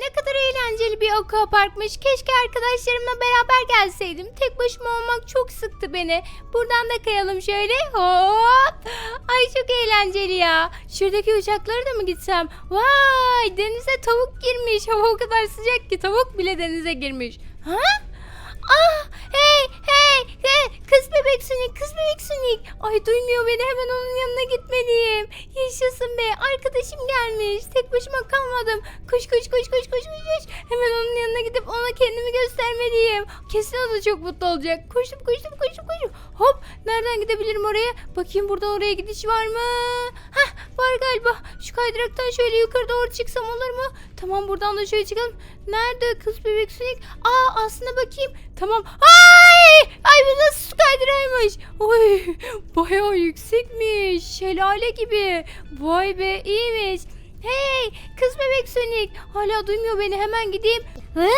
ne kadar eğlenceli bir aquaparkmış. Keşke arkadaşlarımla beraber gelseydim. Tek başıma olmak çok sıktı beni. Buradan da kayalım şöyle. Hop. Ay çok eğlenceli ya. Şuradaki uçaklara da mı gitsem? Vay denize tavuk girmiş. Hava o kadar sıcak ki tavuk bile denize girmiş. Ha? Ah hey hey hey kız bebek Sonic kız bebek Sonic. Ay duymuyor beni hemen onun yanına gitmeliyim. Yaşasın be arkadaşım gelmiş. Tek başıma kalmadım. Koş koş koş koş koş koş koş. Hemen onun yanına gidip ona kendimi göstermeliyim. Kesin o da çok mutlu olacak. Koştum koştum koştum koştum. Hop nereden gidebilirim oraya? Bakayım buradan oraya gidiş var mı? Hah var galiba. Şu kaydıraktan şöyle yukarı doğru çıksam olur mu? Tamam buradan da şöyle çıkalım. Nerede kız bebek Sonic? Aa aslında bakayım. Tamam. Ay! Ay bu nasıl su kaydıraymış? Oy! Bayağı yüksekmiş. Şelale gibi. Vay be iyiymiş. Hey kız bebek Sonic. Hala duymuyor beni hemen gideyim. Hı?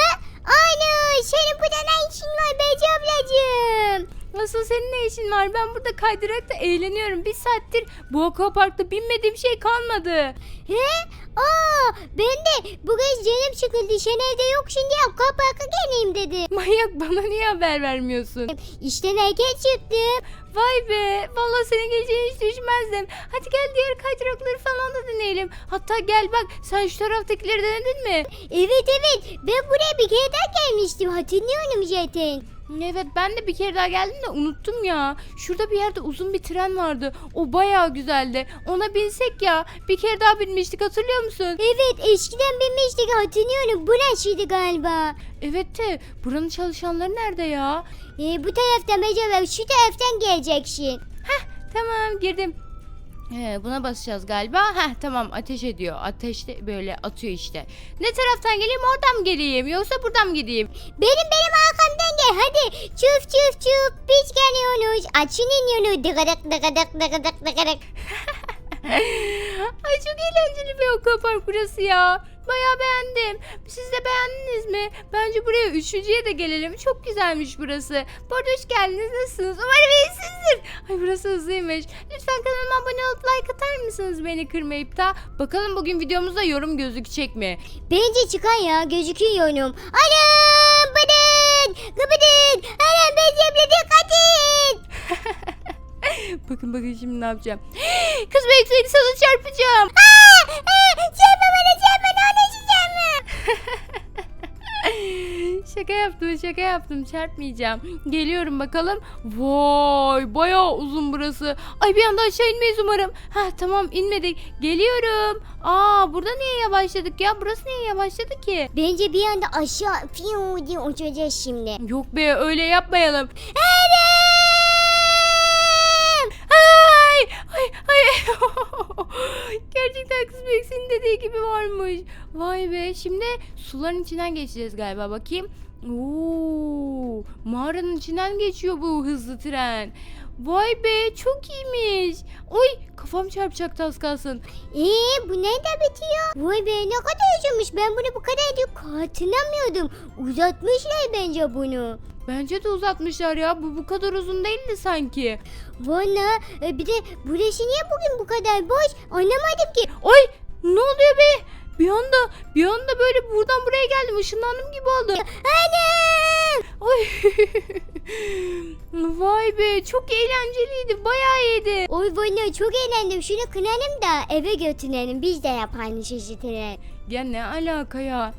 Ana senin burada ne işin var Bece ablacığım? Nasıl senin ne işin var? Ben burada kaydırakta eğleniyorum. Bir saattir bu aquaparkta binmediğim şey kalmadı. He? Aa ben de bugün canım sıkıldı sen evde yok şimdi aquaparka geleyim dedi. Manyak bana niye haber vermiyorsun? İşten erken çıktım. Vay be. Vallahi senin geleceğini hiç düşünmezdim. Hadi gel diğer kaydırakları falan da deneyelim. Hatta gel bak sen şu taraftakileri denedin mi? Evet evet ben buraya bir kere daha gelmiştim hatırlıyorum zaten. Evet ben de bir kere daha geldim de unuttum ya. Şurada bir yerde uzun bir tren vardı. O bayağı güzeldi. Ona binsek ya. Bir kere daha binmiştik hatırlıyor musun? Evet eskiden binmiştik hatırlıyorum burasıydı galiba. Evet de buranın çalışanları nerede ya? Ee, bu taraftan Bece şu taraftan geleceksin. Tamam girdim. He, buna basacağız galiba. Heh tamam ateş ediyor. Ateşte böyle atıyor işte. Ne taraftan geleyim oradan mı geleyim yoksa buradan mı gideyim? Benim benim arkamdan gel hadi. Çuf çuf çuf biz geliyoruz. Açın iniyoruz. Dıgıdık dıgıdık dıgıdık dıgıdık. Ay çok eğlenceli bir aquapark burası ya. Bayağı beğendim. Siz de beğendiniz mi? Bence buraya üçüncüye de gelelim. Çok güzelmiş burası. Bu arada hoş geldiniz. Nasılsınız? Umarım iyisinizdir. Ay burası hızlıymış. Lütfen kanalıma abone olup like atar mısınız beni kırmayıp da? Bakalım bugün videomuzda yorum gözükecek mi? Bence çıkan ya gözüküyorum. Anam bıdın gıbıdın. Anam Bece dikkat et. bakın bakın şimdi ne yapacağım. Kız seni sana çarpacağım. Aa, aa, çarpma bana çarpma ne şaka yaptım şaka yaptım çarpmayacağım. Geliyorum bakalım. Vay bayağı uzun burası. Ay bir anda aşağı inmeyiz umarım. Ha tamam inmedik. Geliyorum. Aa burada niye yavaşladık ya? Burası niye yavaşladı ki? Bence bir anda aşağı fiyo diye uçacağız şimdi. Yok be öyle yapmayalım. Anam! Ay ay ay. Gerçekten kız Beksin'in dediği gibi varmış. Vay be şimdi suların içinden geçeceğiz galiba bakayım. Oo, mağaranın içinden geçiyor bu hızlı tren. Vay be çok iyiymiş. Oy kafam çarpacaktı az kalsın. Ee bu nerede bitiyor? Vay be ne kadar uzamış ben bunu bu kadar diyor hatırlamıyordum. Uzatmışlar bence bunu. Bence de uzatmışlar ya. Bu bu kadar uzun değildi sanki. Valla e, bir de burası niye bugün bu kadar boş anlamadım ki. Oy ne oluyor be? Bir anda bir anda böyle buradan buraya geldim. Işınlandım gibi oldu. Anam! Oy. Vay be çok eğlenceliydi. Bayağı iyiydi. Oy valla çok eğlendim şunu kıralım da eve götürelim biz de yapalım şişitirelim. Ya ne alaka ya?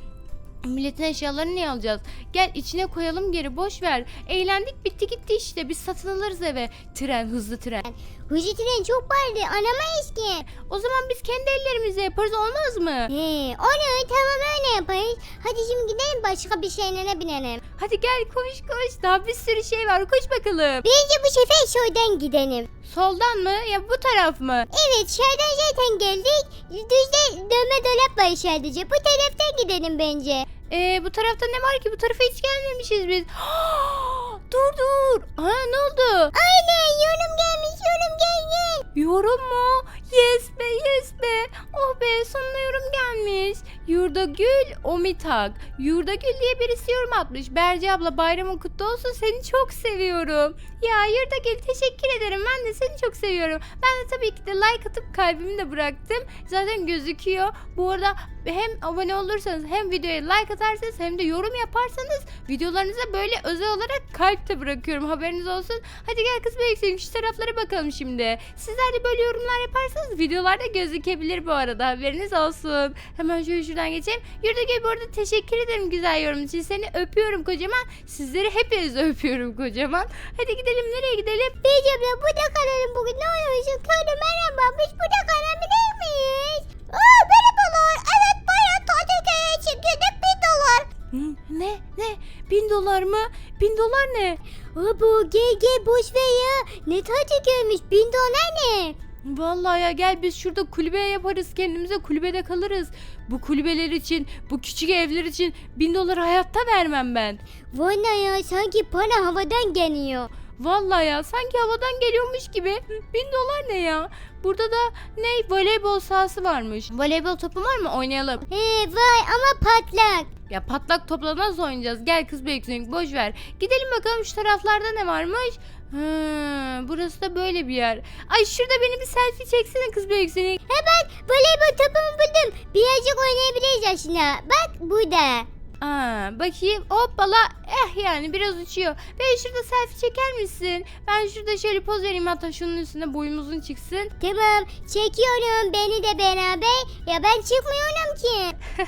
Milletin eşyalarını niye alacağız? Gel içine koyalım geri boş ver. Eğlendik bitti gitti işte. Biz satın alırız eve. Tren hızlı tren. Hızlı tren çok vardı alamayız ki. O zaman biz kendi ellerimizle yaparız olmaz mı? He, onu tamam öyle yaparız. Hadi şimdi gidelim başka bir şeylere binelim. Hadi gel koş koş. Daha bir sürü şey var. Koş bakalım. Bence bu sefer şuradan gidelim. Soldan mı? Ya bu taraf mı? Evet şuradan zaten geldik. Düzde dönme dolap var sadece. Bu taraftan gidelim bence. Ee, bu tarafta ne var ki? Bu tarafa hiç gelmemişiz biz. dur dur. Ha ne oldu? Aynen yorum gelmiş yorum geldi. Yorum mu? Yes be yes be. Oh be sonuna yorum gelmiş. Yurdagül Omitak. Yurdagül diye birisi yorum atmış. Berce abla bayramın kutlu olsun seni çok seviyorum. Ya Yurdagül teşekkür ederim. Ben de seni çok seviyorum. Ben de tabii ki de like atıp kalbimi de bıraktım. Zaten gözüküyor. Bu arada hem abone olursanız hem videoya like atarsanız hem de yorum yaparsanız videolarınıza böyle özel olarak kalp de bırakıyorum haberiniz olsun. Hadi gel kız büyüksün şu taraflara bakalım şimdi. Sizler de böyle yorumlar yaparsanız videolarda gözükebilir bu arada haberiniz olsun. Hemen şöyle şuradan geçeyim. Yurdagül bu arada teşekkür ederim güzel yorum için. Seni öpüyorum kocaman. Sizleri hepinizi öpüyorum kocaman. Hadi gidelim nereye gidelim? Beyci abla burada kalalım bugün ne oluyorsun? Köylü merhaba biz burada kalabilir miyiz? Aa merhabalar. Evet köye çıkıyorduk bin dolar. Ne? Ne? Bin dolar mı? Bin dolar ne? Gel gel boş ver ya. Ne tatil köymüş bin dolar ne? Vallahi ya gel biz şurada kulübe yaparız kendimize kulübede kalırız. Bu kulübeler için, bu küçük evler için bin dolar hayatta vermem ben. Valla ya sanki para havadan geliyor. Vallahi ya sanki havadan geliyormuş gibi. Bin dolar ne ya? Burada da ne voleybol sahası varmış. Voleybol topu var mı? Oynayalım. He vay ama patlak. Ya patlak topla nasıl oynayacağız? Gel kız bekleyin boş ver. Gidelim bakalım şu taraflarda ne varmış. Hı, burası da böyle bir yer. Ay şurada beni bir selfie çeksene kız bekleyin. He bak voleybol topumu buldum. Birazcık oynayabiliriz aslında. Bak burada. Aa, bakayım hoppala eh yani biraz uçuyor. Ve şurada selfie çeker misin? Ben şurada şöyle poz vereyim hatta şunun üstüne boyumuzun çıksın. Tamam çekiyorum beni de beraber. Ya ben çıkmıyorum ki.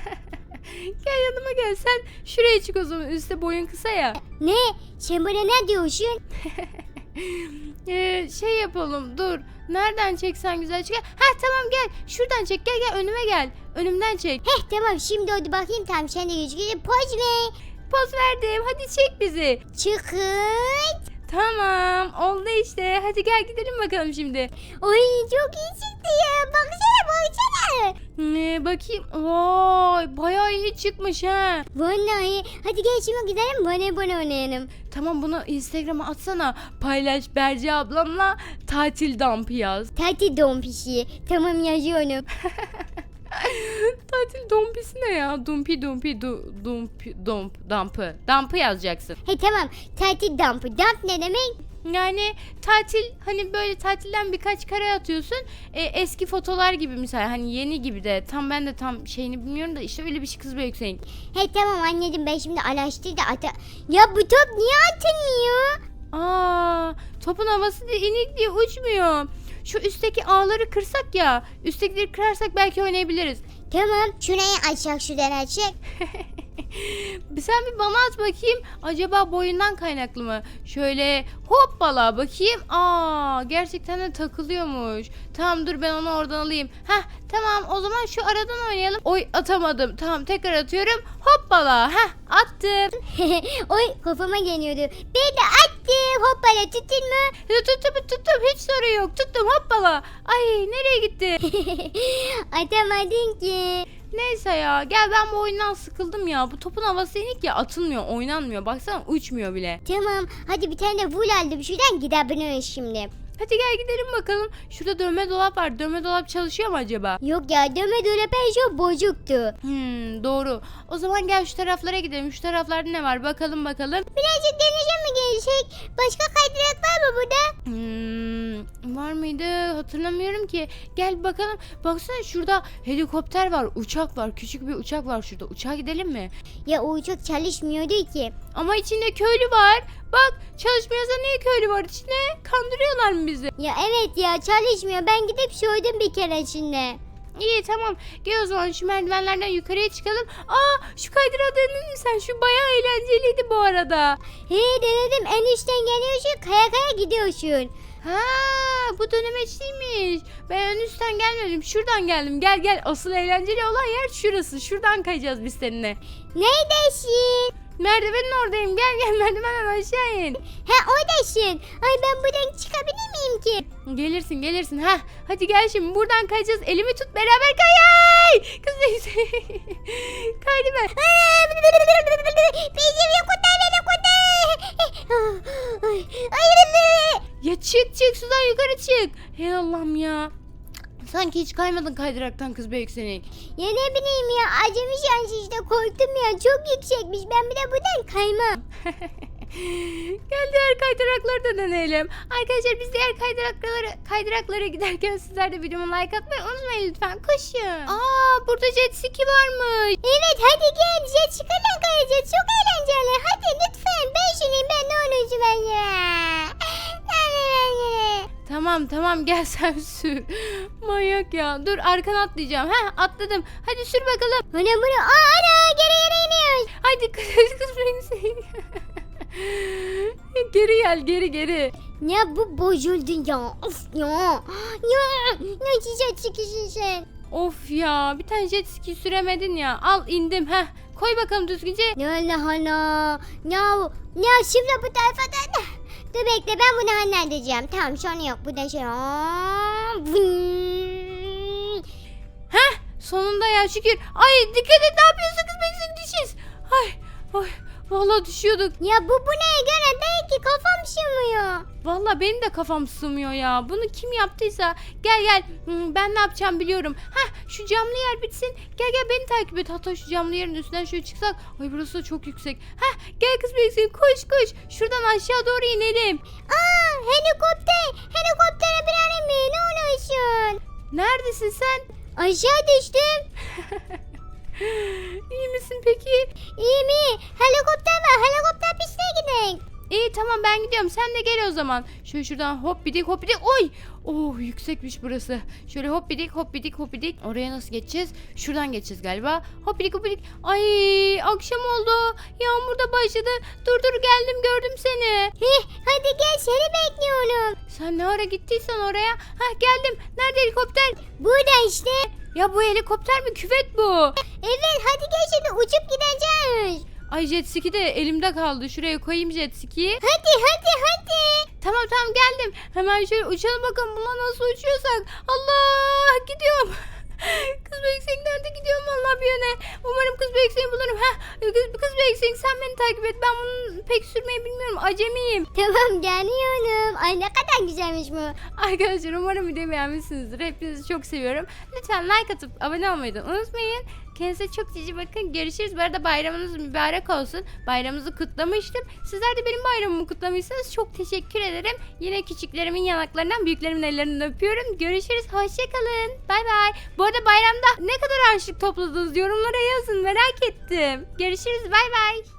Gel yanıma gel sen şuraya çık o zaman üstte boyun kısa ya. Ne? Sen bana ne diyorsun? Ee, şey yapalım dur. Nereden çeksen güzel çıkar. Ha tamam gel şuradan çek gel gel önüme gel. Önümden çek. Heh tamam şimdi oldu bakayım tam sen de gözüküyor. Poz ver. Poz verdim hadi çek bizi. Çıkın. Tamam oldu işte hadi gel gidelim bakalım şimdi. Ay çok iyi çıktı ya. Baksana baksana. Ee, bakayım. Vay bayağı iyi çıkmış ha. Vallahi hadi gel şimdi gidelim voleybol oynayalım. Tamam bunu Instagram'a atsana. Paylaş Berce ablamla tatil dampı yaz. Tatil don pişi. Tamam yazıyorum. tatil dompisi ne ya? Dumpi dumpi du, dumpi dump dampı. Dampı yazacaksın. He tamam tatil dampı. Damp ne demek? Yani tatil hani böyle tatilden birkaç kare atıyorsun. E, eski fotolar gibi mesela hani yeni gibi de tam ben de tam şeyini bilmiyorum da işte öyle bir şey kız böyle yükseğin. He tamam anladım ben şimdi araştır da ata... Ya bu top niye atılmıyor? Aa, topun havası da inik diye uçmuyor. Şu üstteki ağları kırsak ya. Üsttekileri kırarsak belki oynayabiliriz. Tamam şurayı açak şuradan açak. Sen bir bana at bakayım. Acaba boyundan kaynaklı mı? Şöyle hoppala bakayım. Aa gerçekten de takılıyormuş. Tamam dur ben onu oradan alayım. Heh tamam o zaman şu aradan oynayalım. Oy atamadım. Tamam tekrar atıyorum. Hoppala. Heh attım. Oy kafama geliyordu. Bir de attım hoppala tuttun mu? Tuttum tuttum hiç sorun yok. Tuttum hoppala. Ay nereye gitti? Atamadın ki. Neyse ya gel ben bu oyundan sıkıldım ya. Bu topun havası inik ya atılmıyor oynanmıyor. Baksana uçmuyor bile. Tamam hadi bir tane vul aldım şuradan gidebiliriz şimdi. Hadi gel gidelim bakalım. Şurada dövme dolap var. Dövme dolap çalışıyor mu acaba? Yok ya döme döne pensiyon bozuktu. Hmm, doğru. O zaman gel şu taraflara gidelim. Şu taraflarda ne var? Bakalım bakalım. Birazcık denize mi gelecek? Başka kaydırak var mı burada? Hmm, var mıydı? Hatırlamıyorum ki. Gel bakalım. Baksana şurada helikopter var, uçak var. Küçük bir uçak var şurada. Uçağa gidelim mi? Ya o uçak çalışmıyordu ki. Ama içinde köylü var. Bak çalışmıyorsa niye köylü var içinde? Kandırıyorlar mı bizi? Ya evet ya çalışmıyor. Ben gidip sordum bir kere içinde. İyi tamam. Gel o zaman şu merdivenlerden yukarıya çıkalım. Aa şu kaydırağı denedin mi sen? Şu bayağı eğlenceliydi bu arada. He denedim en üstten geliyorsun kaya kaya gidiyorsun. Ha bu dönemeçliymiş. Ben en üstten gelmedim. Şuradan geldim. Gel gel. Asıl eğlenceli olan yer şurası. Şuradan kayacağız biz seninle. Neredesin? Merdivenin oradayım. Gel gel merdivenden aşağı in. He oradasın. Ay ben buradan çıkabilir miyim ki? Gelirsin gelirsin. Ha hadi gel şimdi buradan kayacağız. Elimi tut beraber kayay. Kız neyse. Kaydı ben. Yok kurtar beni kurtar. Ay, ay, Ya çık çık sudan yukarı çık. Hey Allah'ım ya. Sanki hiç kaymadın kaydıraktan kız be yükselik. Ya ne bileyim ya acemi şansı işte korktum ya çok yüksekmiş ben bir de buradan kaymam. Gel diğer kaydırakları da deneyelim. Arkadaşlar biz diğer kaydıraklara, kaydıraklara giderken sizler de videoma like atmayı unutmayın lütfen. Koşun. Aa burada jet ski varmış. Evet hadi gel jet ski'yle kayacağız. Çok eğlenceli. Hadi lütfen ben şunayım ben ne olursun ben ya. Tamam tamam gel sen sür. Manyak ya. Dur arkana atlayacağım. Heh atladım. Hadi sür bakalım. Ana bunu aa ana geri geri iniyoruz. Hadi kız kız beni Geri gel geri geri. Ya bu bozuldu ya. Of ya. Ya nasıl jet ski'sin sen? Of ya bir tane jet ski süremedin ya. Al indim. Heh koy bakalım düzgünce. Ya Allah Allah. Ya, ya şimdi bu tarafadan da. Dur bekle ben bunu halledeceğim. Tamam sonra yok. Bu da şey. Heh sonunda ya şükür. Ay dikkat et ne yapıyorsun kız beni düşeceğiz. Ay ay vallahi düşüyorduk. Ya bu bu neye göre değil ki kafam sığmıyor. Vallahi benim de kafam sığmıyor ya. Bunu kim yaptıysa gel gel Hmm, ben ne yapacağım biliyorum. Heh şu camlı yer bitsin. Gel gel beni takip et. Hatta şu camlı yerin üstünden şöyle çıksak. Ay burası da çok yüksek. Heh gel kız beksin koş koş. Şuradan aşağı doğru inelim. Aa helikopter. Helikoptere binelim mi? Ne? Neredesin sen? Aşağı düştüm. İyi misin peki? İyi mi? Helikopter var. Helikopter pistine gidelim. İyi tamam ben gidiyorum. Sen de gel o zaman. Şöyle şuradan hop bidik hop bidik. Oy! Oh yüksekmiş burası. Şöyle hop bidik hop bidik hop bidik. Oraya nasıl geçeceğiz? Şuradan geçeceğiz galiba. Hop bidik hop bidik. Ay akşam oldu. Yağmur da başladı. Dur dur geldim gördüm seni. Heh, hadi gel seni bekliyorum. Sen ne ara gittiysen oraya. Hah geldim. Nerede helikopter? Burada işte. Ya bu helikopter mi? Küvet bu. Evet hadi gel şimdi uçup gideceğiz. Ay jet ski de elimde kaldı. Şuraya koyayım jet ski'yi. Hadi hadi hadi. Tamam tamam geldim. Hemen şöyle uçalım bakalım bununla nasıl uçuyorsak. Allah gidiyorum. Kız Beksin nerede gidiyorum vallahi bir yöne. Umarım kız Beksin'i bulurum. Heh, kız, kız Beksin sen beni takip et. Ben bunu pek sürmeyi bilmiyorum. Acemiyim. Tamam geliyorum. Ay ne kadar güzelmiş bu. Arkadaşlar umarım videoyu beğenmişsinizdir. Hepinizi çok seviyorum. Lütfen like atıp abone olmayı da unutmayın. Kendinize çok cici bakın. Görüşürüz. Bu arada bayramınız mübarek olsun. Bayramınızı kutlamıştım. Sizler de benim bayramımı kutlamışsınız. Çok teşekkür ederim. Yine küçüklerimin yanaklarından büyüklerimin ellerinden öpüyorum. Görüşürüz. Hoşçakalın. Bay bay. Bu arada bayramda ne kadar harçlık topladınız yorumlara yazın. Merak ettim. Görüşürüz. Bay bay.